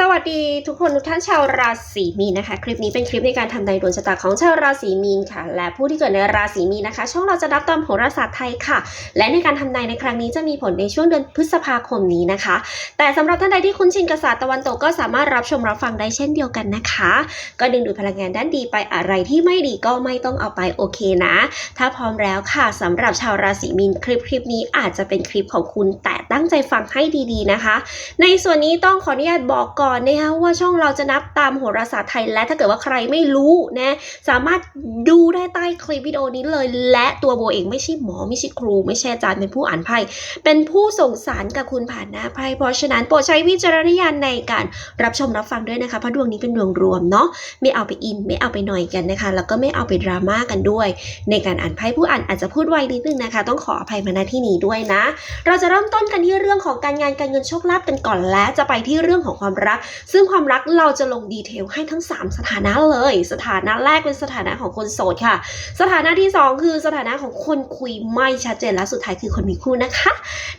สวัสดีทุกคนทุกท่านชาวราศีมีนนะคะ คลิปนี้เป็นคลิปในการทำนายดวงชะตาของชาวราศีมีนค่ะ และผู้ที่เกิดในราศีมีนนะคะ ช่องเราจะนับตามโหราศาสตร์ไทยค่ะ และในการทำนายในครั้งนี้จะมีผลในช่วงเดือนพฤษภาคมนี้นะคะ แต่สำหรับท่านใดที่คุ้นชินกับศาสตร์ตะวันตกก็สามารถรับชมรับฟังได้เช่นเดียวกันนะคะ ก็ดึงดูดพลังงานด้านดีไปอะไรที่ไม่ดีก็ไม่ต้องเอาไปโอเคนะ ถ้าพร้อมแล้วค่ะสำหรับชาวราศีมีนคลิปคลิปนี้อาจจะเป็นคลิปของคุณแต่ตั้งใจฟังให้ดีๆนะคะ ในส่วนนี้ต้องขออนุญาตบอกก่อนนะคะว่าช่องเราจะนับตามโหราศาสตร์ไทยและถ้าเกิดว่าใครไม่รู้นะสามารถดูได้ใต้คลิปวิดีโอนี้เลย และตัวโบเองไม่ใช่หมอไม่ใช่ครู ไม่ใช่อาจารย์เป็นผู้อ่านไพ่เป็นผู้ส่งสารกับคุณผ่านหน้าไพ่เพราะฉะนั้นโปรดใช้วิจารณญาณในการรับชมรับฟังด้วยนะคะเพราะดวงนี้เป็นดวงรวมเนาะไม่เอาไปอินไม่เอาไปหน่อยกันนะคะ แล้วก็ไม่เอาไปดราม่ากันด้วย ในการอ่านไพ่ผู้อ่านอาจจะพูดไวนิดนึงนะคะ ต้องขออภัยมาณที่นี้ด้วยนะ เราจะเริ่มต้นกันที่เรื่องของการงานการเงินโชคลาภกันก่อนและจะไปที่เรื่องของความรักซึ่งความรักเราจะลงดีเทลให้ทั้ง 3 สถานะเลย สถานะแรกเป็นสถานะของคนโสดค่ะ สถานะที่ 2 คือสถานะของคนคุยไม่ชัดเจนและสุดท้ายคือคนมีคู่นะคะ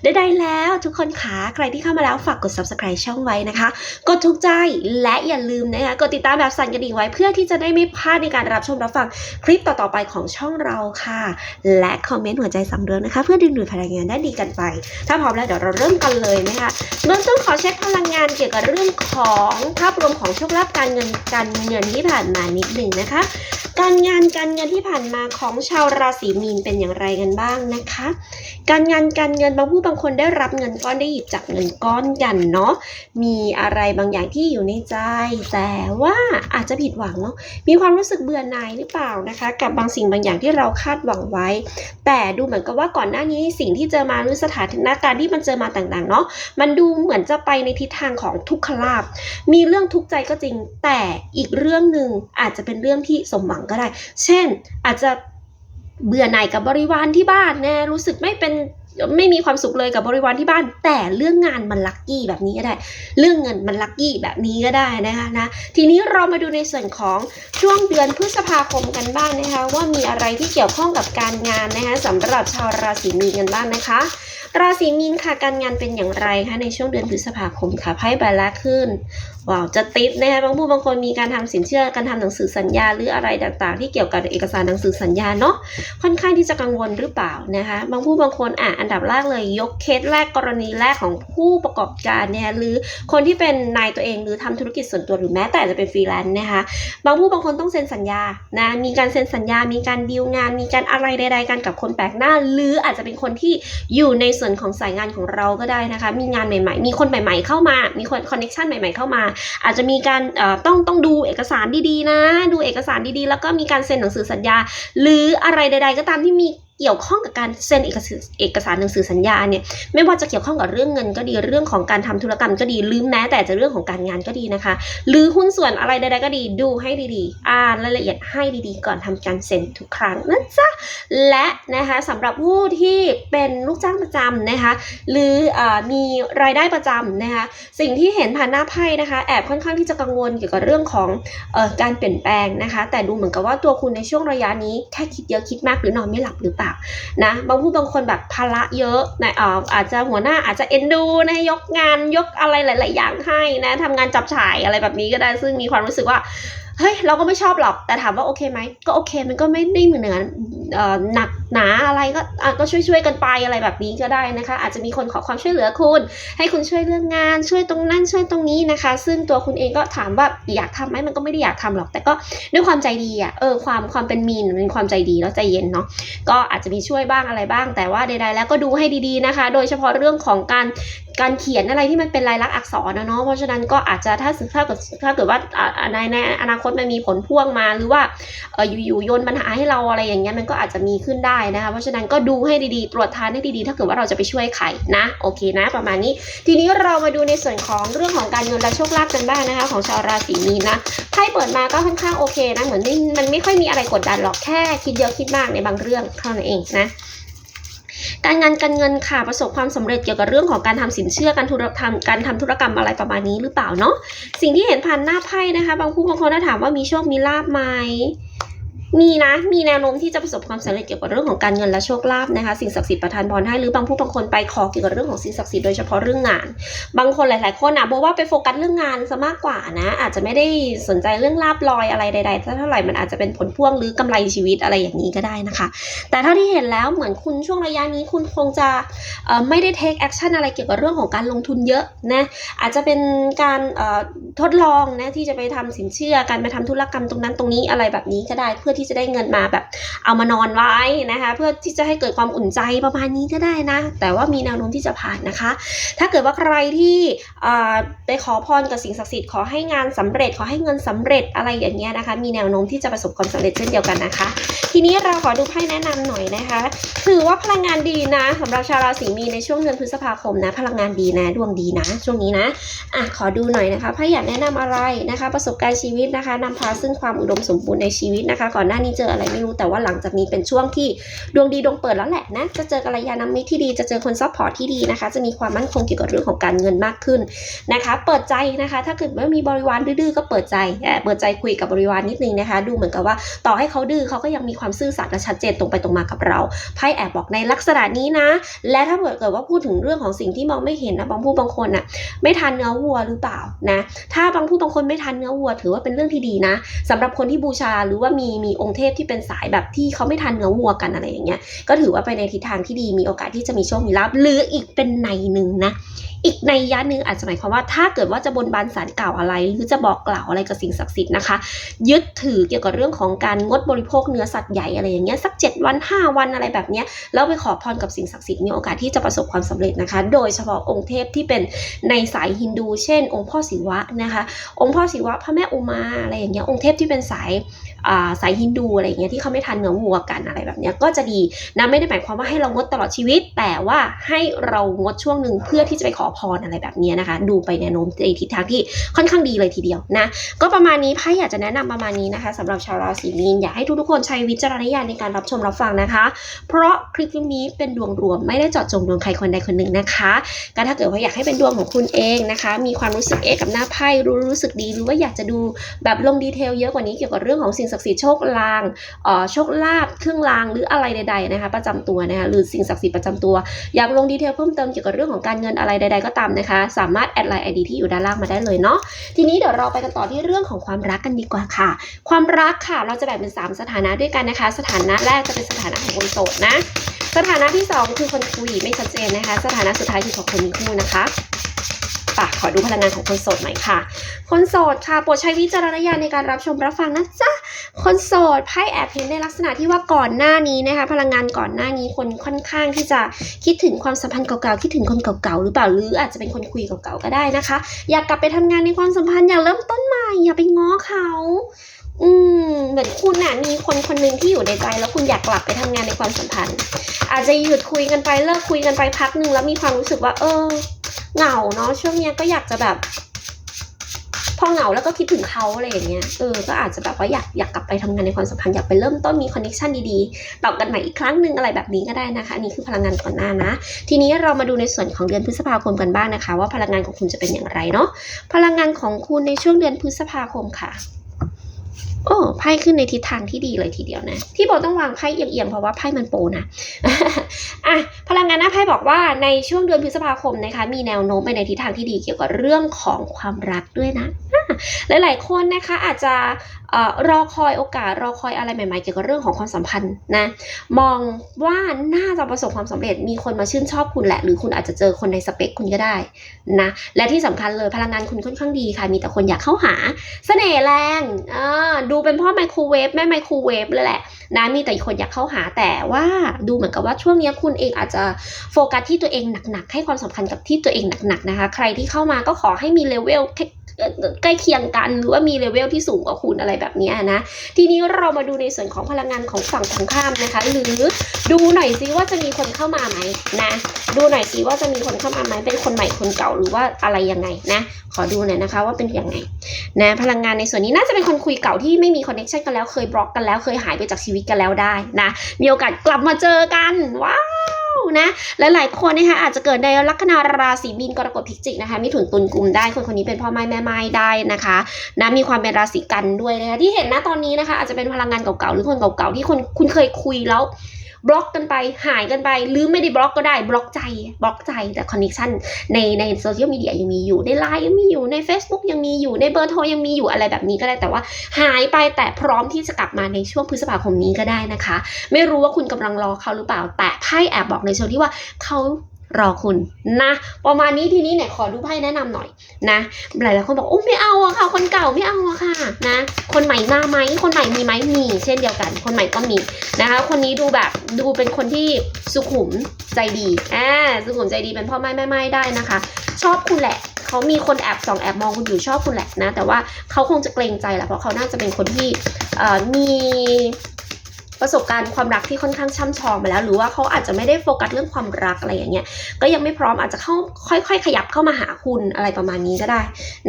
ได้ได้แล้วทุกคนคะใครที่เข้ามาแล้วฝากกด subscribe ช่องไว้นะคะ กดถูกใจและอย่าลืมนะคะกดติดตามแบบสั่นกระดิ่งไว้ เพื่อที่จะได้ไม่พลาดในการรับชมรับฟังคลิปต่อๆไปของช่องเราค่ะ และคอมเมนต์หัวใจสั่งเรืองนะคะ เพื่อดึงดูดพลังงานได้ดีกันไป ถ้าพร้อมแล้วเดี๋ยวเราเริ่มกันเลยนะคะเริ่มต้นขอเช็คพลังงานเกี่ยวกับเรื่องของภาพรวมของโชคลาภการเงินการเงินที่ผ่านมานิดหนึ่งนะคะ การงานการเงินที่ผ่านมาของชาวราศีมีนเป็นอย่างไรกันบ้างนะคะ การงานการเงินบางผู้บางคนได้รับเงินก้อนได้หยิบจับเงินก้อนกันเนาะมีอะไรบางอย่างที่อยู่ในใจ แต่ว่าอาจจะผิดหวังเนาะมีความรู้สึกเบื่อหน่ายหรือเปล่านะคะ กับบางสิ่งบางอย่างที่เราคาดหวังไว้ แต่ดูเหมือนกับว่าก่อนหน้านี้สิ่งที่เจอมาหรือสถานการณ์ที่มันเจอมาต่างๆเนาะมันดูเหมือนจะไปในทิศทางของทุกขลาบมีเรื่องทุกข์ใจก็จริงแต่อีกเรื่องหนึ่งอาจจะเป็นเรื่องที่สมหวังก็ได้ เช่น อาจจะเบื่อหน่ายกับบริวารที่บ้านนะรู้สึกไม่เป็นไม่มีความสุขเลยกับบริวารที่บ้าน แต่เรื่องงานมันลัคกี้แบบนี้ก็ได้ เรื่องเงินมันลัคกี้แบบนี้ก็ได้นะคะนะทีนี้เรามาดูในส่วนของช่วงเดือนพฤษภาคมกันบ้างนะคะ ว่ามีอะไรที่เกี่ยวข้องกับการงานนะคะสำหรับชาวราศีมีนกันบ้างนะคะราศีมีนค่ะการงานเป็นอย่างไรคะในช่วงเดือนพฤษภาคมค่ะไพ่ใบละขึ้นว้าวจะติดนะคะบางผู้บางคนมีการทำสินเชื่อการทำหนังสือสัญญา หรืออะไรต่างๆ ที่เกี่ยวกับเอกสารหนังสือสัญญาเนาะค่อนข้างที่จะกังวลหรือเปล่านะคะบางผู้บางคนอะอันดับแรกเลยยกเคสแรกกรณีแรกของผู้ประกอบการเนี่ยหรือคนที่เป็นนายตัวเองหรือทำธุรกิจส่วนตัวหรือแม้แต่จะเป็นฟรีแลนซ์นะคะบางผู้บางคนต้องเซ็นสัญญานะมีการเซ็นสัญญา มีการดีลงาน มีการอะไรใดๆกันกับคนแปลกหน้า หรืออาจจะเป็นคนที่อยู่ในส่วนของสายงานของเราก็ได้นะคะ มีงานใหม่ ๆ มีคนใหม่ ๆ เข้ามา มีคนคอนเน็ชันใหม่ ๆ เข้ามา อาจจะมีการเอ่อต้องต้องดูเอกสารดีๆนะ ดูเอกสารดีๆ แล้วก็มีการเซ็นหนังสือสัญญา หรืออะไรใด ๆ ก็ตามที่มี เกี่ยวข้องกับการเซ็นเอกสารเอกสารหนังสือสัญญาเนี่ยไม่ว่าจะเกี่ยวข้องกับเรื่องเงินก็ดีเรื่องของการทำธุรกรรมก็ดีหรือแม้แต่จะเรื่องของการงานก็ดีนะคะ หรือหุ้นส่วนอะไรใดๆก็ดีดูให้ดีๆ อ่านรายละเอียดให้ดีๆ ก่อนทำการเซ็นทุกครั้งนะจ๊ะและนะคะสำหรับผู้ที่เป็นลูกจ้างประจำนะคะหรืออมีรายได้ประจำนะคะสิ่งที่เห็นผ่านหน้าไพ่นะคะแอบค่อนข้างที่จะกังวลเกี่ยวกับเรื่องของออการเปลี่ยนแปลงนะคะ แต่ดูเหมือนกับว่าตัวคุณในช่วงระยะนี้แค่คิดเยอะคิดมากหรือนอนไม่หลับหรือเปล่านะบางผู้บางคนแบบภาระเยอะนะอ่ออาจจะหัวหน้าอาจจะเอ็นดูนะยกงานยกอะไรหลาย ๆ อย่างให้นะทำงานจับฉายอะไรแบบนี้ก็ได้ซึ่งมีความรู้สึกว่าเฮ้ยเราก็ไม่ชอบหรอกแต่ถามว่าโอเคไหมก็โอเคมันก็ไม่ได้เหมือนเหนือเอ่อหนักหนาอะไรก็อะก็ช่วยช่วยๆกันไปอะไรแบบนี้ก็ได้นะคะ อาจจะมีคนขอความช่วยเหลือคุณ ให้คุณช่วยเรื่องงานช่วยตรงนั้นช่วยตรงนี้นะคะ ซึ่งตัวคุณเองก็ถามว่าอยากทำไหมมันก็ไม่ได้อยากทำหรอก แต่ก็ด้วยความใจดีอะเออความความเป็นมีนมันเป็นความใจดีแล้วใจเย็นเนาะก็อาจจะมีช่วยบ้างอะไรบ้าง แต่ว่าใดๆแล้วก็ดูให้ดีๆนะคะ โดยเฉพาะเรื่องของการการเขียนอะไรที่มันเป็นลายลักษณ์อักษรนะเนาะเพราะฉะนั้นก็อาจจะถ้าถ้าเกิดถ้าเกิดว่าอ่าในในอนาคตมันมีผลพ่วงมาหรือว่าเอออยู่ๆโยนปัญหาให้เราอะไรอย่างเงี้ยมันก็อาจจะมีขึ้นได้นะคะเพราะฉะนั้นก็ดูให้ดีๆ ตรวจทานให้ดีๆ ถ้าเกิดว่าเราจะไปช่วยใครนะโอเคนะ ประมาณนี้ ทีนี้เรามาดูในส่วนของเรื่องของการเงินและโชคลาภกันบ้างนะคะ ของชาวราศีมีนนะไพ่เปิดมาก็ค่อนข้างโอเคนะเหมือนมันไม่ค่อยมีอะไรกดดันหรอกแค่คิดเยอะคิดมากในบางเรื่องเท่านั้นเองนะการงานการเงินค่ะประสบความสำเร็จเกี่ยวกับเรื่องของการทำสินเชื่อการธุรกรรมการทำธุรกรรมอะไรประมาณนี้หรือเปล่าเนาะสิ่งที่เห็นผ่านหน้าไพ่นะคะ บางผู้บางคนถ้าถามว่ามีโชคมีลาบไหม มีนะ มีแนวโน้มที่จะประสบความสำเร็จเกี่ยวกับเรื่องของการเงินและโชคลาภนะคะ สิ่งศักดิ์สิทธิ์ประทานพรให้หรือบางผู้บางคนไปขอเกี่ยวกับเรื่องของสิ่งศักดิ์สิทธิ์โดยเฉพาะเรื่องงาน บางคนหลาย ๆ คนนะบอกว่าไปโฟกัสเรื่องงานซะมากกว่านะ อาจจะไม่ได้สนใจเรื่องลาบลอยอะไรใดๆเท่าไหร่มันอาจจะเป็นผลพ่วงหรือกำไรชีวิตอะไรอย่างนี้ก็ได้นะคะ แต่เท่าที่เห็นแล้วเหมือนคุณช่วงระยะนี้คุณคงจะไม่ได้ take action อะไรเกี่ยวกับเรื่องของการลงทุนเยอะนะอาจจะเป็นการทดลองนะที่จะไปทำสินเชื่อการไปทำธุรกรรมตรงนั้นตรงนี้อะไรแบบนี้ก็ได้เพื่อที่จะได้เงินมาแบบ เอามานอนไว้นะคะ เพื่อที่จะให้เกิดความอุ่นใจประมาณนี้ก็ได้นะ แต่ว่ามีแนวโน้มที่จะผ่านนะคะ ถ้าเกิดว่าใครที่ไปขอพรกับสิ่งศักดิ์สิทธิ์ขอให้งานสำเร็จขอให้เงินสำเร็จอะไรอย่างเงี้ยนะคะ มีแนวโน้มที่จะประสบความสำเร็จเช่นเดียวกันนะคะ ทีนี้เราขอดูไพ่แนะนำหน่อยนะคะ ถือว่าพลังงานดีนะสำหรับชาวราศีมีนในช่วงเดือนพฤษภาคมนะ พลังงานดีนะดวงดีนะ ช่วงนี้นะอะขอดูหน่อยนะคะไพ่อยากแนะนำอะไรนะคะ ประสบการณ์ชีวิตนะคะนำพาซึ่งความอุดมสมบูรณ์ในชีวิตนะคะก่อนหน้านี้เจออะไรไม่รู้แต่ว่าหลังจากนี้เป็นช่วงที่ดวงดีดวงเปิดแล้วแหละนะจะเจอกัลยาณมิตรที่ดีจะเจอคนซัพพอร์ตที่ดีนะคะ จะมีความมั่นคงเกี่ยวกับเรื่องของการเงินมากขึ้นนะคะ เปิดใจนะคะ ถ้าเกิดว่ามีบริวารดื้อก็เปิดใจเอ่อเปิดใจคุยกับบริวารนิดนึงนะคะ ดูเหมือนกับว่าต่อให้เขาดื้อเขาก็ยังมีความซื่อสัตย์และชัดเจนตรงไปตรงมากับเราไพ่แอบบอกในลักษณะนี้นะ และถ้าเกิดว่าพูดถึงเรื่องของสิ่งที่มองไม่เห็นนะบางผู้บางคนน่ะไม่ทานเนื้อวัวหรือเปล่านะถ้าบางผู้บางคนไม่ทานเนื้อวัว ถือว่าเป็นเรื่องที่ดีนะสำหรับคนที่บูชาหรือว่ามีมีองค์เทพที่เป็นสายแบบที่เขาไม่ทานเนื้อวัวกันอะไรอย่างเงี้ยก็ถือว่าไปในทิศทางที่ดีมีโอกาสที่จะมีโชคมีลาภหรืออีกเป็นในหนึ่งนะอีกในยะหนึ่งอาจจะหมายความว่าถ้าเกิดว่าจะบนบานสารกล่าวอะไร หรือจะบอกกล่าวอะไรกับสิ่งศักดิ์สิทธิ์นะคะ ยึดถือเกี่ยวกับเรื่องของการงดบริโภคเนื้อสัตว์ใหญ่อะไรอย่างเงี้ยสัก 7 วัน 5 วันอะไรแบบเนี้ยแล้วไปขอพรกับสิ่งศักดิ์สิทธิ์มีโอกาสที่จะประสบความสำเร็จนะคะ โดยเฉพาะองค์เทพที่เป็นในสายฮินดู เช่น องค์พ่อศิวะนะคะ องค์พ่อศิวะพระแม่อุมาอะไรอย่างเงี้ยองค์เทพที่เป็นสาย สายฮินดูอะไรเงี้ยที่เขาไม่ทานเนื้อวัวกันอะไรแบบเนี้ยก็จะดีนะไม่ได้หมายความว่าให้เรางดตลอดชีวิต แต่ว่าให้เรางดช่วงหนึ่งเพื่อที่จะไปขอพรอะไรแบบเนี้ยนะคะ ดูไปแนวโน้มในทิศทางที่ค่อนข้างดีเลยทีเดียวนะ ก็ประมาณนี้ไพ่อยากจะแนะนำประมาณนี้นะคะสำหรับชาวราศีมีนอยากให้ทุกๆคนใช้วิจารณญาณในการรับชมรับฟังนะคะ เพราะคลิปนี้เป็นดวงรวมไม่ได้เจาะจงดวงใครคนใดคนหนึ่งนะคะก็ถ้าเกิดว่าอยากให้เป็นดวงของคุณเองนะคะ มีความรู้สึกเอะกับหน้าไพ่รู้รู้สึกดีหรือว่าอยากจะดูแบบลงดีเทลเยอะกว่านี้เกี่ยวกับเรื่องของสิศักดิ์สิทธิ์โชคลางเอ่อโชคลาภเครื่องรางหรืออะไรใดๆนะคะประจำตัวนะคะหรือสิ่งศักดิ์สิทธิ์ประจำตัว อยากลงดีเทลเพิ่มเติมเกี่ยวกับเรื่องของการเงินอะไรใด ๆ ก็ตามนะคะ สามารถแอดไลน์ไอดีที่อยู่ด้านล่างมาได้เลยเนาะทีนี้เดี๋ยวเราไปกันต่อที่เรื่องของความรักกันดีกว่าค่ะ ความรักค่ะเราจะแบ่งเป็น 3 สถานะด้วยกันนะคะ สถานะแรกจะเป็นสถานะของคนโสดนะ สถานะที่ 2 คือคนคุยไม่ชัดเจนนะคะ สถานะสุดท้ายคือของคนมีคู่นะคะ ปะขอดูพลังงานของคนโสดหน่อยค่ะ คนโสดค่ะโปรดใช้วิจารณญาณในการรับชมรับฟังนะจ๊ะคนโสดไพ่แอบเห็นในลักษณะที่ว่าก่อนหน้านี้นะคะ พลังงานก่อนหน้านี้คนค่อนข้างที่จะคิดถึงความสัมพันธ์เก่าๆคิดถึงคนเก่าๆหรือเปล่าหรืออาจจะเป็นคนคุยเก่าๆก็ได้นะคะ อยากกลับไปทำงานในความสัมพันธ์อยากเริ่มต้นใหม่อย่าไปง้อเขาอืมเหมือนคุณน่ะมีคนคนหนึ่งที่อยู่ในใจแล้วคุณอยากกลับไปทำงานในความสัมพันธ์ อาจจะหยุดคุยกันไปเลิกคุยกันไปพักหนึ่งแล้วมีความรู้สึกว่า เออ เหงาเนาะช่วงเนี้ยก็อยากจะแบบ พอเหงาแล้วก็คิดถึงเขาอะไรอย่างเงี้ยเออก็อาจจะแบบว่าอยากอยากกลับไปทำงานในความสัมพันธ์อยากไปเริ่มต้นมีคอนเนคชันดีๆต่อกันใหม่อีกครั้งหนึ่งอะไรแบบนี้ก็ได้นะคะอันนี้คือพลังงานก่อนหน้านะ ทีนี้เรามาดูในส่วนของเดือนพฤษภาคมกันบ้างนะคะ ว่าพลังงานของคุณจะเป็นอย่างไรเนาะพลังงานของคุณในช่วงเดือนพฤษภาคมค่ะ โอ้ไพ่ขึ้นในทิศทางที่ดีเลยทีเดียวนะ ที่บอกต้องวางไพ่เอียงๆเพราะว่าไพ่มันโปนะอะพลังงานหน้าไพ่บอกว่าในช่วงเดือนพฤษภาคมนะคะ มีแนวโน้มไปในทิศทางที่ดีเกี่ยวกับเรื่องของความรักด้วยนะหลายๆคนนะคะอาจจะรอคอยโอกาสรอคอยอะไรใหม่ๆ เกี่ยวกับเรื่องของความสัมพันธ์นะ มองว่าน่าจะประสบความสำเร็จมีคนมาชื่นชอบคุณแหละ หรือคุณอาจจะเจอคนในสเปคคุณก็ได้นะ และที่สำคัญเลยพลังงานคุณค่อนข้างดีค่ะ มีแต่คนอยากเข้าหาเสน่ห์แรงดูเป็นพ่อไมโครเวฟแม่ไมโครเวฟเลยแหละนะมีแต่คนอยากเข้าหาแต่ว่าดูเหมือนกับว่าช่วงนี้คุณเองอาจจะโฟกัสที่ตัวเองหนักๆให้ความสำคัญกับที่ตัวเองหนักๆนะคะ ใครที่เข้ามาก็ขอให้มีเลเวลเใกล้เคียงกันหรือว่ามีเลเวลที่สูงกว่าคุณอะไรแบบนี้นะ ทีนี้เรามาดูในส่วนของพลังงานของฝั่งตรงข้ามนะคะ หรือดูหน่อยซิว่าจะมีคนเข้ามาไหมนะ ดูหน่อยซิว่าจะมีคนเข้ามาไหมเป็นคนใหม่คนเก่าหรือว่าอะไรยังไงนะ ขอดูหน่อยนะคะว่าเป็นยังไงนะพลังงานในส่วนนี้น่าจะเป็นคนคุยเก่าที่ไม่มีคอนเนคชันกันแล้วเคยบล็อกกันแล้วเคยหายไปจากชีวิตกันแล้วได้นะมีโอกาสกลับมาเจอกันว้า นะหลายๆคนนะคะอาจจะเกิดในลัคนาราศีมีนกรกฎพิจิกนะคะมีถุนตุลกุมได้คนคนนี้เป็นพ่อไม้แม่ไม้ได้นะคะนะมีความเป็นราศีกันด้วยนะคะที่เห็นนะตอนนี้นะคะอาจจะเป็นพลังงานเก่าๆหรือคนเก่าๆที่คนคุณเคยคุยแล้ว บล็อกกันไปหายกันไป หรือไม่ได้บล็อกก็ได้บล็อกใจบล็อกใจแต่คอนเนคชันในในโซเชียลมีเดียยังมีอยู่ในไลน์ยังมีอยู่ใน Facebook ยังมีอยู่ในเบอร์โทรยังมีอยู่อะไรแบบนี้ก็ได้แต่ว่า หายไปแต่พร้อมที่จะกลับมาในช่วงพฤษภาคมนี้ก็ได้นะคะ ไม่รู้ว่าคุณกำลังรอเขาหรือเปล่าแต่ไพ่แอบบอกในเชิงที่ว่าเขา รอคุณนะ ประมาณนี้ทีนี้เนี่ยขอดูไพ่แนะนำหน่อยนะหลายๆคนบอกโอ้ไม่เอาอะค่ะ คนเก่าไม่เอาอะค่ะนะ คนใหม่มาไหมคนใหม่มีไหมมีเช่นเดียวกัน คนใหม่ก็มีนะคะ คนนี้ดูแบบดูเป็นคนที่สุขุมใจดีอ่าสุขุมใจดีเป็นพ่อไม้แม่ไม้ได้นะคะ ชอบคุณแหละเขามีคนแอบส่องแอบมองคุณอยู่ชอบคุณแหละนะ แต่ว่าเขาคงจะเกรงใจแหละเพราะเขาน่าจะเป็นคนที่มี ประสบการณ์ความรักที่ค่อนข้างช่ำชองมาแล้ว หรือว่าเขาอาจจะไม่ได้โฟกัสเรื่องความรักอะไรอย่างเงี้ยก็ยังไม่พร้อมอาจจะเข้าค่อย ๆ ขยับเข้ามาหาคุณอะไรประมาณนี้ก็ได้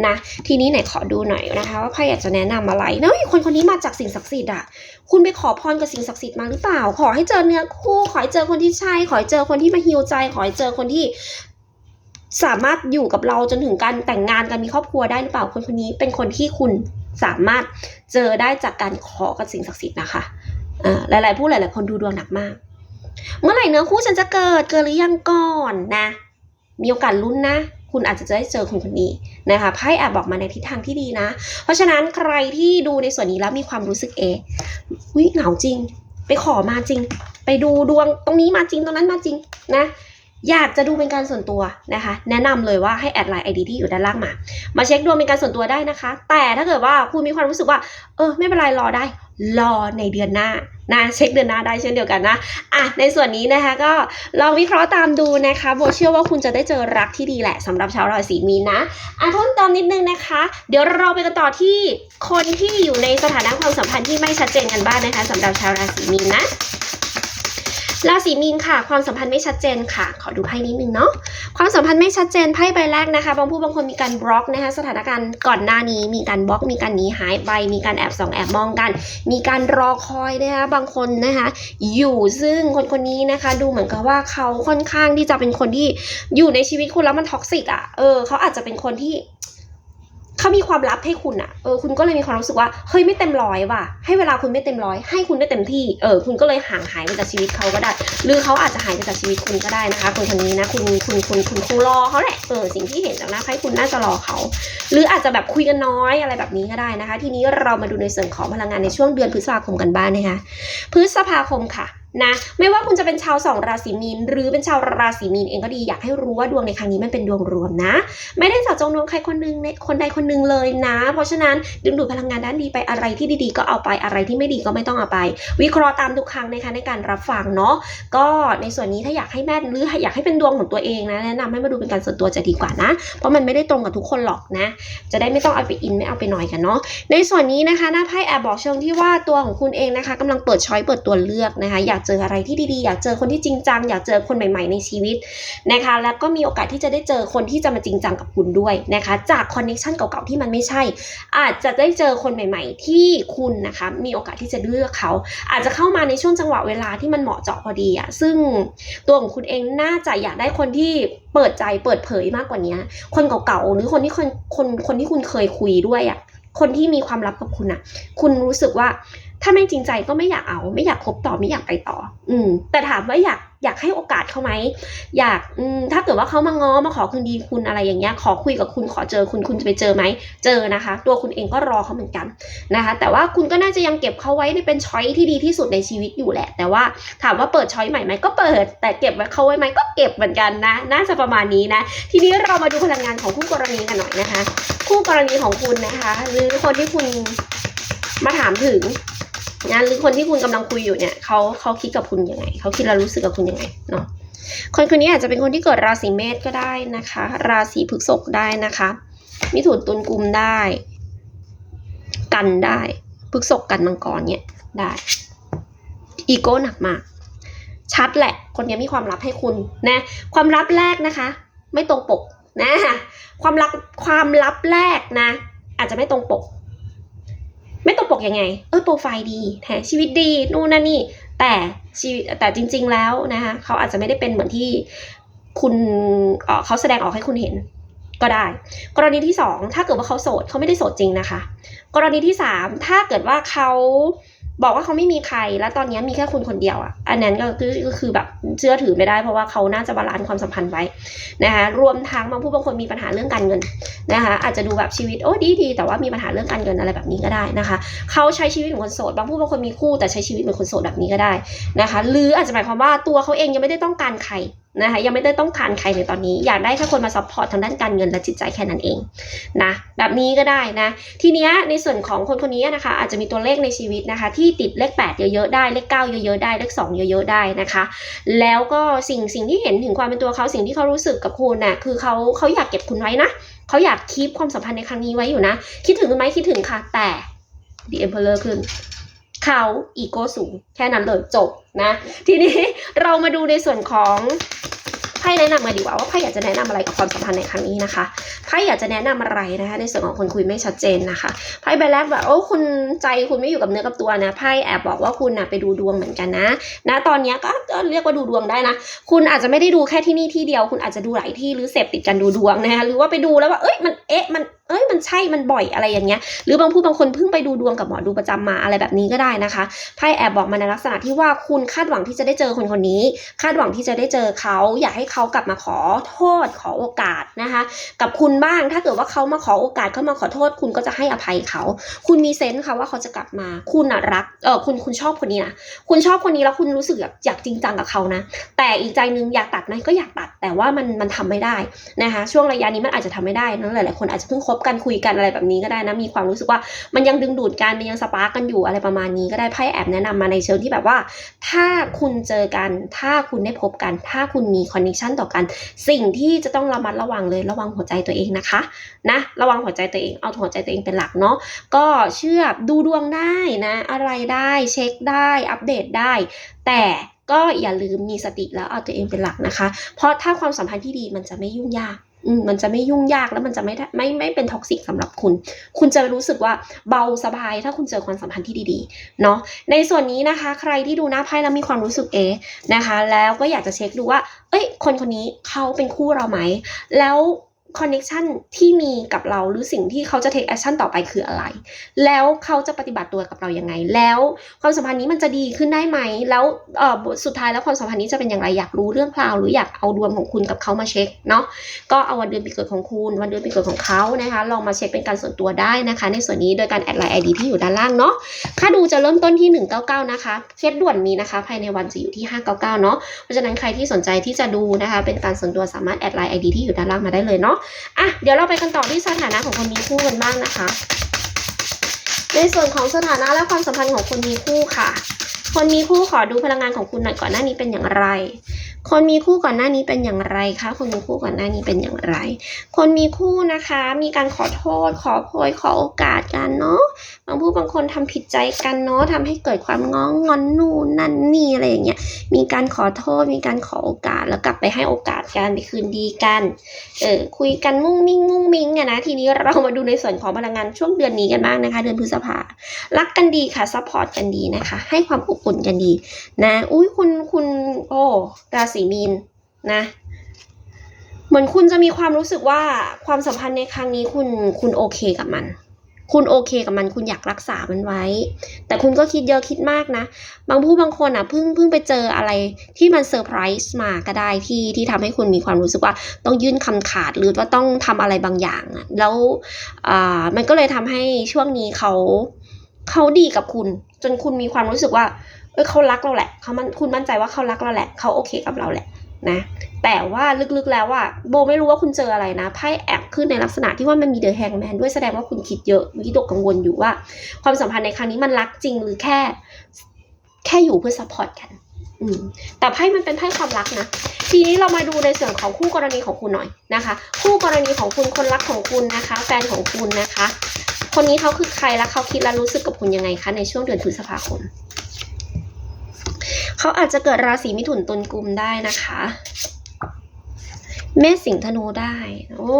นะทีนี้ไหนขอดูหน่อยนะคะ ว่าไพ่อยากจะแนะนำอะไรเนอะคนคนนี้มาจากสิ่งศักดิ์สิทธิ์อะคุณไปขอพรกับสิ่งศักดิ์สิทธิ์มาหรือเปล่า ขอให้เจอเนื้อคู่ขอให้เจอคนที่ใช่ขอให้เจอคนที่มาฮิวใจ ขอให้เจอคนที่สามารถอยู่กับเราจนถึงการแต่งงานกันมีครอบครัวได้หรือเปล่าคนคนนี้เป็นคนที่คุณสามารถเจอได้จากการขอกับสิ่งศักดิ์สิทธิ์นะคะ หลาย ๆ ผู้หลาย ๆ คนดูดวงหนักมาก เมื่อไหร่เนื้อคู่ฉันจะเกิดเกิดหรือยังก่อนนะ มีโอกาสลุ้นนะ คุณอาจจะได้เจอคนคนนี้นะคะไพ่แอบบอกมาในทิศทางที่ดีนะ เพราะฉะนั้นใครที่ดูในส่วนนี้แล้วมีความรู้สึกเออุ้ยเหงาจริง ไปขอมาจริง ไปดูดวงตรงนี้มาจริงตรงนั้นมาจริงนะ อยากจะดูเป็นการส่วนตัวนะคะ แนะนำเลยว่าให้แอดไลน์ไอดีที่อยู่ด้านล่างมา มาเช็คดวงเป็นการส่วนตัวได้นะคะ แต่ถ้าเกิดว่าคุณมีความรู้สึกว่า เออ ไม่เป็นไรรอได้ รอในเดือนหน้านะเช็คเดือนหน้าได้เช่นเดียวกันนะอะในส่วนนี้นะคะก็ลองวิเคราะห์ตามดูนะคะโบเชื่อว่าคุณจะได้เจอรักที่ดีแหละสำหรับชาวราศีมีนนะอะเพิ่มเติมนิดนึงนะคะ เดี๋ยวเราไปกันต่อที่คนที่อยู่ในสถานะความสัมพันธ์ที่ไม่ชัดเจนกันบ้างนะคะสำหรับชาวราศีมีนนะ ราศีมีนค่ะ ความสัมพันธ์ไม่ชัดเจนค่ะ ขอดูไพ่นิดนึงเนาะความสัมพันธ์ไม่ชัดเจนไพ่ใบแรกนะคะบางผู้บางคนมีการบล็อกนะคะสถานการณ์ก่อนหน้านี้มีการบล็อกมีการหนีหายไป มีการแอบส่องแอบมองกัน มีการรอคอยนะคะบางคนนะคะอยู่ซึ่งคนคนนี้นะคะ ดูเหมือนกับว่าเขาค่อนข้างที่จะเป็นคนที่อยู่ในชีวิตคุณแล้วมันท็อกซิกอะเออเขาอาจจะเป็นคนที่ เขามีความลับให้คุณอะเออคุณก็เลยมีความรู้สึกว่าเฮ้ยไม่เต็มร้อยว่ะ ให้เวลาคุณไม่เต็มร้อยให้คุณได้เต็มที่เออคุณก็เลยห่างหายไปจากชีวิตเขาก็ได้ หรือเขาอาจจะหายไปจากชีวิตคุณก็ได้นะคะคนคนนี้นะคุณคุณคุณคุณคงรอเขาแหละเออสิ่งที่เห็นจากหน้าไพ่คุณน่าจะรอเขา หรืออาจจะแบบคุยกันน้อยอะไรแบบนี้ก็ได้นะคะ ทีนี้เรามาดูในส่วนของพลังงานในช่วงเดือนพฤษภาคมกันบ้างนะคะพฤษภาคมค่ะ นะไม่ว่าคุณจะเป็นชาวสองราศีมีน หรือเป็นชาวราศีมีนเองก็ดีอยากให้รู้ว่าดวงในครั้งนี้มันเป็นดวงรวมนะ ไม่ได้เจาะจงดวงใครคนหนึงในคนใดคนหนึ่งเลยนะ เพราะฉะนั้นดึงดูดพลังงานด้านดีไปอะไรที่ดีๆ ก็เอาไปอะไรที่ไม่ดีก็ไม่ต้องเอาไป วิเคราะห์ตามทุกครั้งนะคะในการรับฟังเนาะก็ในส่วนนี้ถ้าอยากให้แม่นหรืออยากให้เป็นดวงของตัวเองนะแนะนำให้มาดูเป็นการส่วนตัวจะดีกว่านะ เพราะมันไม่ได้ตรงกับทุกคนหรอกนะ จะได้ไม่ต้องเอาไปอินไม่เอาไปหน่อยกันเนาะในส่วนนี้นะคะหน้าไพ่แอบบอกเชิงที่ว่าตัวของคุณเองนะคะกำลังเปิดช้อยเปิดตัวเลือกนะคะอยากเจออะไรที่ดีๆ อยากเจอคนที่จริงจัง อยากเจอคนใหม่ๆในชีวิตนะคะ แล้วก็มีโอกาสที่จะได้เจอคนที่จะมาจริงจังกับคุณด้วยนะคะ จากคอนเน็ชันเก่าๆที่มันไม่ใช่ อาจจะได้เจอคนใหม่ ๆ ที่คุณนะคะ มีโอกาสที่จะเลือกเขา อาจจะเข้ามาในช่วงจังหวะเวลาที่มันเหมาะเจาะพอดีอะซึ่งตัวของคุณเองน่าจะอยากได้คนที่เปิดใจเปิดเผยมากกว่านี้ คนเก่าๆหรือคนที่คนคนคนที่คุณเคยคุยด้วยอะคนที่มีความลับกับคุณอะคุณรู้สึกว่า ถ้าไม่จริงใจก็ไม่อยากเอา ไม่อยากคบต่อไม่อยากไปต่อ อืม แต่ถามว่าอยากอยากให้โอกาสเขาไหมอยากอืมถ้าเกิดว่าเขามาง้อมาขอคืนดีคุณอะไรอย่างเงี้ย ขอคุยกับคุณขอเจอคุณคุณจะไปเจอไหมเจอนะคะ ตัวคุณเองก็รอเขาเหมือนกันนะคะ แต่ว่าคุณก็น่าจะยังเก็บเขาไว้ในเป็นช้อยที่ดีที่สุดในชีวิตอยู่แหละ แต่ว่าถามว่าเปิดช้อยใหม่ไหมก็เปิด แต่เก็บไว้เขาไว้ไหมก็เก็บเหมือนกันนะ น่าจะประมาณนี้นะ ทีนี้เรามาดูพลังงานของคู่กรณีกันหน่อยนะคะ คู่กรณีของคุณนะคะ หรือคนที่คุณมาถามถึง นะหรือคนที่คุณกำลังคุยอยู่เนี่ยเขาเขาคิดกับคุณยังไงเขาคิดแล้วรู้สึกกับคุณยังไงเนาะคนคนนี้อาจจะเป็นคนที่เกิดราศีเมษก็ได้นะคะ ราศีพฤษภได้นะคะมิถุนตุลกุมได้ กันได้พฤษภกันมังกรเนี่ยได้อีโก้หนักมากชัดแหละ คนนี้มีความลับให้คุณนะ ความลับแรกนะคะ ไม่ตรงปกนะ ความลับความลับแรกนะ อาจจะไม่ตรงปก ปกยังไง เออโปรไฟล์ดีแถชีวิตดีนู่นนั่นนี่ แต่ชีวิตแต่จริง ๆ แล้วนะคะเขาอาจจะไม่ได้เป็นเหมือนที่คุณเออเขาแสดงออกให้คุณเห็นก็ได้ กรณีที่สองถ้าเกิดว่าเขาโสดเขาไม่ได้โสดจริงนะคะ กรณีที่สามถ้าเกิดว่าเขา บอกว่าเขาไม่มีใคร แล้วตอนนี้มีแค่คุณคนเดียวอะ อันนั้นก็คือก็คือแบบเชื่อถือไม่ได้เพราะว่าเขาน่าจะบาลานซ์ความสัมพันธ์ไว้นะคะรวมทั้งบางผู้บางคนมีปัญหาเรื่องการเงินนะคะอาจจะดูแบบชีวิตโอ้ดีดีแต่ว่ามีปัญหาเรื่องการเงินอะไรแบบนี้ก็ได้นะคะ เขาใช้ชีวิตเหมือนคนโสด บางผู้บางคนมีคู่แต่ใช้ชีวิตเหมือนคนโสดแบบนี้ก็ได้นะคะ หรืออาจจะหมายความว่าตัวเขาเองยังไม่ได้ต้องการใคร นะคะยังไม่ได้ต้องการใครในตอนนี้ อยากได้แค่คนมาซัพพอร์ตทางด้านการเงินและจิตใจแค่นั้นเองนะแบบนี้ก็ได้นะ ทีเนี้ยในส่วนของคนคนนี้นะคะ อาจจะมีตัวเลขในชีวิตนะคะ ที่ติดเลข 8 เยอะๆได้เลข 9 เยอะๆได้เลข 2 เยอะๆได้นะคะ แล้วก็สิ่งสิ่งที่เห็นถึงความเป็นตัวเขาสิ่งที่เขารู้สึกกับคุณน่ะคือเขาเขาอยากเก็บคุณไว้นะเขาอยากคีปความสัมพันธ์ในครั้งนี้ไว้อยู่นะ คิดถึงไหมคิดถึงค่ะแต่ The Emperor ขึ้น เขาอีโก้สูง แค่นั้นเลยจบนะ ทีนี้เรามาดูในส่วนของไพ่แนะนำกันดีกว่าว่าไพ่อยากจะแนะนำอะไรกับความสัมพันธ์ในครั้งนี้นะคะไพ่อยากจะแนะนำอะไรนะคะ ในส่วนของคนคุยไม่ชัดเจนนะคะไพ่ใบแรกแบบโอ้คุณใจคุณไม่อยู่กับเนื้อกับตัวนะไพ่แอบบอกว่าคุณนะไปดูดวงเหมือนกันนะนะตอนนี้ก็ก็เรียกว่าดูดวงได้นะ คุณอาจจะไม่ได้ดูแค่ที่นี่ที่เดียว คุณอาจจะดูหลายที่หรือเสพติดกันดูดวงนะคะหรือว่าไปดูแล้วว่าเอ้ยมันเอ๊ะมัน เอ้ยมันใช่มันบ่อยอะไรอย่างเงี้ย หรือบางผู้บางคนเพิ่งไปดูดวงกับหมอดูประจำมาอะไรแบบนี้ก็ได้นะคะไพ่แอบบอกมาในลักษณะที่ว่าคุณคาดหวังที่จะได้เจอคนคนนี้ คาดหวังที่จะได้เจอเขาอยากให้เขากลับมาขอโทษขอโอกาสนะคะ กับคุณบ้างถ้าเกิดว่าเขามาขอโอกาสเขามาขอโทษ คุณก็จะให้อภัยเขา คุณมีเซนส์ค่ะว่าเขาจะกลับมา คุณน่ะรักเออคุณคุณชอบคนนี้นะคุณชอบคนนี้แล้วคุณรู้สึกอยากจริงจังกับเขานะ แต่อีกใจนึงอยากตัดไหมก็อยากตัดแต่ว่ามันมันทำไม่ได้นะคะ ช่วงระยะนี้มันอาจจะทำไม่ได้นะหลายๆคนอาจจะเพิ่งคบกันคุยกันอะไรแบบนี้ก็ได้นะ มีความรู้สึกว่ามันยังดึงดูดกันมันยังสปาร์กกันอยู่อะไรประมาณนี้ก็ได้ไพ่แอบแนะนำมาในเชิงที่แบบว่า ถ้าคุณเจอกัน ถ้าคุณได้พบกัน ถ้าคุณมีคอนเนคชันต่อกัน สิ่งที่จะต้องระมัดระวังเลยระวังหัวใจตัวเองนะคะนะ ระวังหัวใจตัวเองเอาหัวใจตัวเองเป็นหลักเนาะก็เชื่อดูดวงได้นะ อะไรได้เช็คได้อัปเดตได้ แต่ก็อย่าลืมมีสติแล้วเอาตัวเองเป็นหลักนะคะ เพราะถ้าความสัมพันธ์ที่ดีมันจะไม่ยุ่งยาก มันจะไม่ยุ่งยากแล้วมันจะไม่ไม่ไม่เป็นท็อกซิกสำหรับคุณ คุณจะรู้สึกว่าเบาสบายถ้าคุณเจอความสัมพันธ์ที่ดีๆ เนาะในส่วนนี้นะคะ ใครที่ดูหน้าไพ่แล้วมีความรู้สึกเอ๊นะคะ แล้วก็อยากจะเช็คดูว่า เอ้ย คนคนนี้เขาเป็นคู่เราไหม แล้ว คอนเน็ชันที่มีกับเราหรือสิ่งที่เขาจะเทคแอคชั่นต่อไปคืออะไร แล้วเขาจะปฏิบัติตัวกับเรายังไง แล้วความสัมพันธ์นี้มันจะดีขึ้นได้ไหม แล้วเอ่อสุดท้ายแล้วความสัมพันธ์นี้จะเป็นอย่างไรอยากรู้เรื่องราวหรืออยากเอาดวงของคุณกับเขามาเช็คเนาะก็เอาวันเดือนปีเกิดของคุณ วันเดือนปีเกิดของเขานะคะลองมาเช็คเป็นการส่วนตัวได้นะคะ ในส่วนนี้โดยการแอดไลน์ไอดีที่อยู่ด้านล่างเนาะค่าดูจะเริ่มต้นที่ 199 นะคะเคสด่วนมีนะคะ ภายในวันจะอยู่ที่ 599 เนาะเพราะฉะนั้นใครที่สนใจที่จะดูนะคะ เป็นการส่วนตัวสามารถแอดไลน์ไอดีที่อยู่ด้านล่างมาได้เลยเนาะอะเดี๋ยวเราไปกันต่อที่สถานะของคนมีคู่กันบ้างนะคะ ในส่วนของสถานะและความสัมพันธ์ของคนมีคู่ค่ะ คนมีคู่ขอดูพลังงานของคุณหน่อยก่อนหน้านี้เป็นอย่างไร คนมีคู่ก่อนหน้านี้เป็นอย่างไรคะ คนมีคู่ก่อนหน้านี้เป็นอย่างไร คนมีคู่นะคะ มีการขอโทษ ขอโพยขอโอกาสกันเนาะ บางผู้บางคนทำผิดใจกันเนาะทำให้เกิดความง้องงอนนู่นนั่นนี่อะไรอย่างเงี้ย มีการขอโทษ มีการขอโอกาส แล้วกลับไปให้โอกาสกันไปคืนดีกัน เออ คุยกันมุ่งมิ่งมุ่งมิ้งอะนะ ทีนี้เรามาดูในส่วนของพลังงานช่วงเดือนนี้กันบ้างนะคะ เดือนพฤษภา รักกันดีค่ะ ซัพพอร์ตกันดีนะคะ ให้ความอบอุ่นกันดี นะ อุ้ยคุณ คุณ โอ้ราศีมีนนะเหมือนคุณจะมีความรู้สึกว่าความสัมพันธ์ในครั้งนี้คุณคุณโอเคกับมัน คุณโอเคกับมัน คุณอยากรักษามันไว้ แต่คุณก็คิดเยอะคิดมากนะ บางผู้บางคนอะเพิ่งเพิ่งไปเจออะไรที่มันเซอร์ไพรส์มาก็ได้ที่ที่ทำให้คุณมีความรู้สึกว่าต้องยื่นคำขาดหรือว่าต้องทำอะไรบางอย่างอะแล้วอ่ามันก็เลยทำให้ช่วงนี้เขาเขาดีกับคุณ จนคุณมีความรู้สึกว่า เอ้ยเขารักเราแหละเขามันคุณมั่นใจว่าเขารักเราแหละเขาโอเคกับเราแหละนะ แต่ว่าลึกๆแล้วว่าโบไม่รู้ว่าคุณเจออะไรนะไพ่แอบขึ้นในลักษณะที่ว่ามันมีเดอะแฮงแมนด้วยแสดงว่าคุณคิดเยอะวิตกกังวลอยู่ว่า ความสัมพันธ์ในครั้งนี้มันรักจริงหรือแค่ แค่อยู่เพื่อซัพพอร์ตกันอืมแต่ไพ่มันเป็นไพ่ความรักนะ ทีนี้เรามาดูในส่วนของคู่กรณีของคุณหน่อยนะคะ คู่กรณีของคุณคนรักของคุณนะคะ แฟนของคุณนะคะ คนนี้เขาคือใครและเขาคิดและรู้สึกกับคุณยังไงคะในช่วงเดือนพฤษภาคม เขาอาจจะเกิดราศีมิถุนตุลกุมได้นะคะ เมษสิงธนูได้ โอ้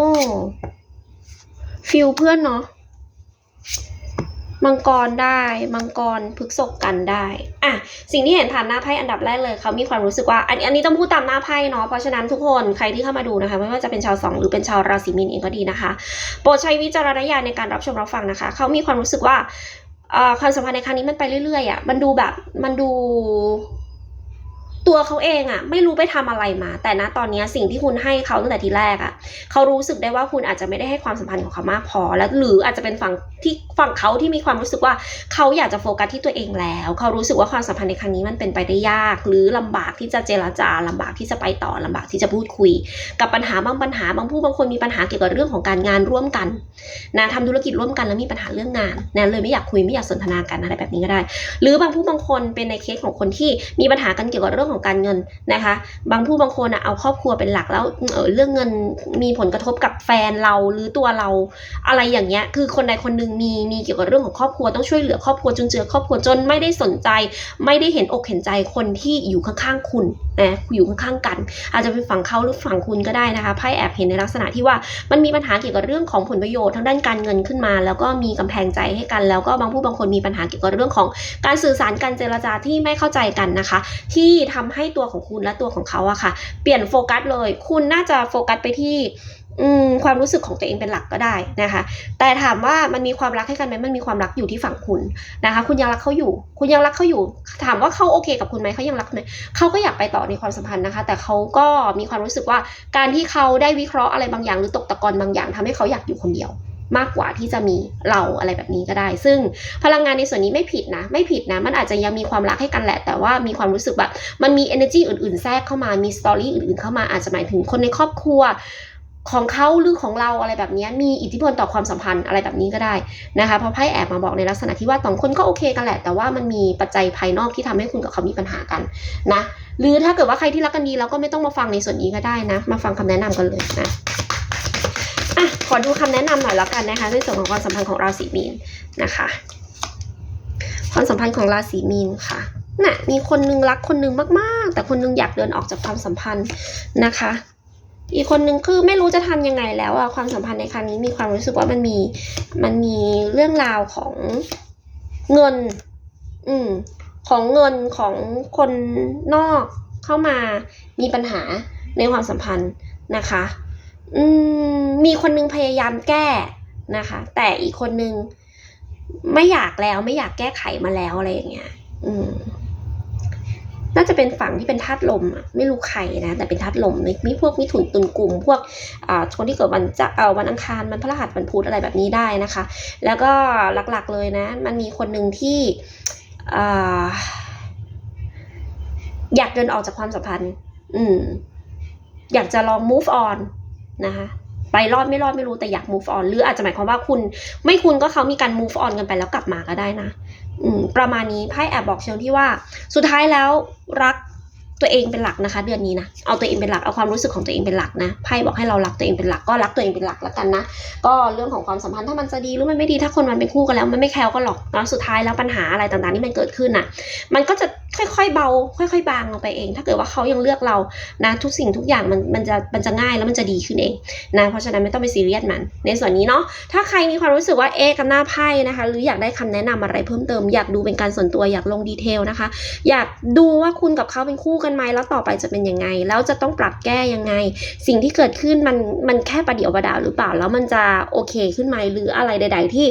ฟิลเพื่อนเนาะมังกรได้ มังกรพฤกษกกันได้ อะ สิ่งที่เห็นผ่านหน้าไพ่อันดับแรกเลย เขามีความรู้สึกว่า อันอันนี้ต้องพูดตามหน้าไพ่เนาะ เพราะฉะนั้นทุกคนใครที่เข้ามาดูนะคะ ไม่ว่าจะเป็นชาวสองหรือเป็นชาวราศีมีนเองก็ดีนะคะ โปรดใช้วิจารณญาณในการรับชมรับฟังนะคะ เขามีความรู้สึกว่า ความสัมพันธ์ในครั้งนี้มันไปเรื่อยๆอะมันดูแบบมันดู ตัวเขาเองอะไม่รู้ไปทำอะไรมา แต่ณตอนนี้สิ่งที่คุณให้เขาตั้งแต่ทีแรกอะเขารู้สึกได้ว่าคุณอาจจะไม่ได้ให้ความสัมพันธ์ของเขามากพอ แล้วหรืออาจจะเป็นฝั่งที่ฝั่งเขาที่มีความรู้สึกว่าเขาอยากจะโฟกัสที่ตัวเองแล้ว เขารู้สึกว่าความสัมพันธ์ในครั้งนี้มันเป็นไปได้ยาก หรือลำบากที่จะเจรจาลำบากที่จะไปต่อลำบากที่จะพูดคุย กับปัญหาบางปัญหาบางผู้บางคนมีปัญหาเกี่ยวกับเรื่องของการงานร่วมกันนะทำธุรกิจร่วมกันแล้วมีปัญหาเรื่องงานนะเลยไม่อยากคุยไม่อยากสนทนากันอะไรแบบนี้ก็ได้ หรือบางผู้บางคนเป็นในเคสของคนที่มีปัญหากันเกี่ยวกับเรื่องของการเงินนะคะ บางผู้บางคนอะเอาครอบครัวเป็นหลักแล้วเออเรื่องเงินมีผลกระทบกับแฟนเราหรือตัวเราอะไรอย่างเงี้ยคือคนใดคนหนึ่งมีมีเกี่ยวกับเรื่องของครอบครัวต้องช่วยเหลือครอบครัวจนเจือครอบครัวจนไม่ได้สนใจ ไม่ได้เห็นอกเห็นใจคนที่อยู่ข้างๆคุณนะอยู่ข้างๆกัน อาจจะเป็นฝั่งเขาหรือฝั่งคุณก็ได้นะคะไพ่แอบเห็นในลักษณะที่ว่ามันมีปัญหาเกี่ยวกับเรื่องของผลประโยชน์ทางด้านการเงินขึ้นมา แล้วก็มีกำแพงใจให้กันแล้วก็บางผู้บางคนมีปัญหาเกี่ยวกับเรื่องของการสื่อสารการเจรจาที่ไม่เข้าใจกันนะคะ ที่ทำให้ตัวของคุณและตัวของเขาอะค่ะ เปลี่ยนโฟกัสเลย คุณน่าจะโฟกัสไปที่ความรู้สึกของตัวเองเป็นหลักก็ได้นะคะ แต่ถามว่ามันมีความรักให้กันไหมมันมีความรักอยู่ที่ฝั่งคุณนะคะ คุณยังรักเขาอยู่ คุณยังรักเขาอยู่ ถามว่าเขาโอเคกับคุณไหมเขายังรักไหมเขาก็อยากไปต่อในความสัมพันธ์นะคะ แต่เขาก็มีความรู้สึกว่าการที่เขาได้วิเคราะห์อะไรบางอย่างหรือตกตะกอนบางอย่างทำให้เขาอยากอยู่คนเดียว มากกว่าที่จะมีเราอะไรแบบนี้ก็ได้ ซึ่งพลังงานในส่วนนี้ไม่ผิดนะ ไม่ผิดนะ มันอาจจะยังมีความรักให้กันแหละ แต่ว่ามีความรู้สึกแบบมันมี energy อื่นๆ แทรกเข้ามา มีสตอรี่อื่นๆ เข้ามา อาจจะหมายถึงคนในครอบครัวของเขาหรือของเราอะไรแบบนี้มีอิทธิพลต่อความสัมพันธ์อะไรแบบนี้ก็ได้นะคะเพราะไพ่แอบมาบอกในลักษณะที่ว่าสองคนก็โอเคกันแหละ แต่ว่ามันมีปัจจัยภายนอกที่ทำให้คุณกับเขามีปัญหากันนะหรือถ้าเกิดว่าใครที่รักกันดีแล้วก็ไม่ต้องมาฟังในส่วนนี้ก็ได้นะ มาฟังคำแนะนำกันเลยนะ อะขอดูคำแนะนำหน่อยแล้วกันนะคะในส่วนของความสัมพันธ์ของราศีมีนนะคะ ความสัมพันธ์ของราศีมีนค่ะน่ะมีคนนึงรักคนนึงมากๆ แต่คนนึงอยากเดินออกจากความสัมพันธ์นะคะ อีกคนนึงคือไม่รู้จะทำยังไงแล้วอะความสัมพันธ์ในครั้งนี้มีความรู้สึกว่ามันมีมันมีเรื่องราวของเงิน อืมของเงินของคนนอกเข้ามามีปัญหาในความสัมพันธ์นะคะ อืมมีคนนึงพยายามแก้นะคะ แต่อีกคนนึงไม่อยากแล้วไม่อยากแก้ไขมาแล้วอะไรอย่างเงี้ย อืม น่าจะเป็นฝั่งที่เป็นธาตุลมอะไม่รู้ใครนะแต่เป็นธาตุลมมีมีพวกมิถุนตุลกลุ่ม พวกอ่าคนที่เกิดวันจะเอ่อวันอังคารวันพฤหัสวันพุธอะไรแบบนี้ได้นะคะ แล้วก็หลักๆเลยนะ มันมีคนหนึ่งที่อ่าอยากเดินออกจากความสัมพันธ์ อืม อยากจะลอง move on นะคะไปรอดไม่รอดไม่รู้แต่อยาก move on หรืออาจจะหมายความว่าคุณ ไม่คุณก็เขามีการ move on กันไปแล้วกลับมาก็ได้นะ อืมประมาณนี้ไพ่แอบบอกเชิงที่ว่า สุดท้ายแล้วรัก ตัวเองเป็นหลักนะคะ เดือนนี้นะเอาตัวเองเป็นหลักเอาความรู้สึกของตัวเองเป็นหลักนะไพ่บอกให้เรารักตัวเองเป็นหลักก็รักตัวเองเป็นหลักแล้วกันนะก็เรื่องของความสัมพันธ์ถ้ามันจะดีหรือมันไม่ดีถ้าคนมันเป็นคู่กันแล้ว มันไม่แคล้วก็หรอกแล้วสุดท้ายแล้วปัญหาอะไรต่างๆที่มันเกิดขึ้นน่ะมันก็จะค่อยๆเบา ค่อย ๆ บางลงไปเอง ถ้าเกิดว่าเขายังเลือกเรานะทุกสิ่งทุกอย่างมันมันจะมันจะง่ายแล้วมันจะดีขึ้นเองนะเพราะฉะนั้นไม่ต้องไปซีเรียสมัน ในส่วนนี้เนาะถ้าใครมีความรู้สึกว่าเอ๊กับหน้าไพ่นะคะ หรืออยากได้คำแนะนำอะไรเพิ่มเติมอยากดูเป็นการส่วนตัวอยากลงดีเทลนะคะ อยากดูว่าคุณกับเขาเป็นคู่กันันไหมแล้วต่อไปจะเป็นยังไง แล้วจะต้องปรับแก้ยังไง สิ่งที่เกิดขึ้นมันมันแค่ประเดี๋ยวประดาวหรือเปล่า แล้วมันจะโอเคขึ้นไหมหรืออะไรใด ๆ ที่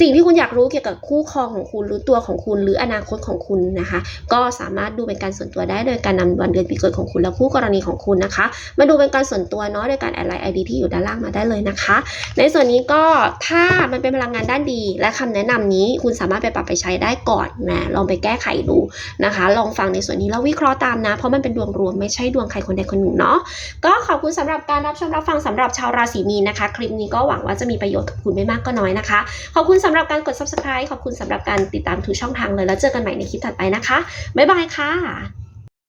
สิ่งที่คุณอยากรู้เกี่ยวกับคู่ครองของคุณหรือตัวของคุณ หรืออนาคตของคุณนะคะ ก็สามารถดูเป็นการส่วนตัวได้โดยการนำวันเดือนปีเกิดของคุณและคู่กรณีของคุณนะคะ มาดูเป็นการส่วนตัวเนาะโดยการแอดไลน์ไอดีที่อยู่ด้านล่างมาได้เลยนะคะ ในส่วนนี้ก็ถ้ามันเป็นพลังงานด้านดี และคำแนะนำนี้คุณสามารถไปปรับไปใช้ได้ก่อนนะลองไปแก้ไขดูนะคะ ลองฟังในส่วนนี้แล้ววิเคราะห์ตามนะเพราะมันเป็นดวงรวมไม่ใช่ดวงใครคนใดคนหนึ่งเนาะก็ขอบคุณสำหรับการรับชมรับฟังสำหรับชาวราศีมีนนะคะ คลิปนี้ก็หวังว่าจะมีประโยชน์กับคุณไม่มากก็น้อยนะคะ ขอบคุณสำหรับการกด subscribe ขอบคุณสำหรับการติดตามทุกช่องทางเลยแล้วเจอกันใหม่ในคลิปถัดไปนะคะบ๊ายบายค่ะ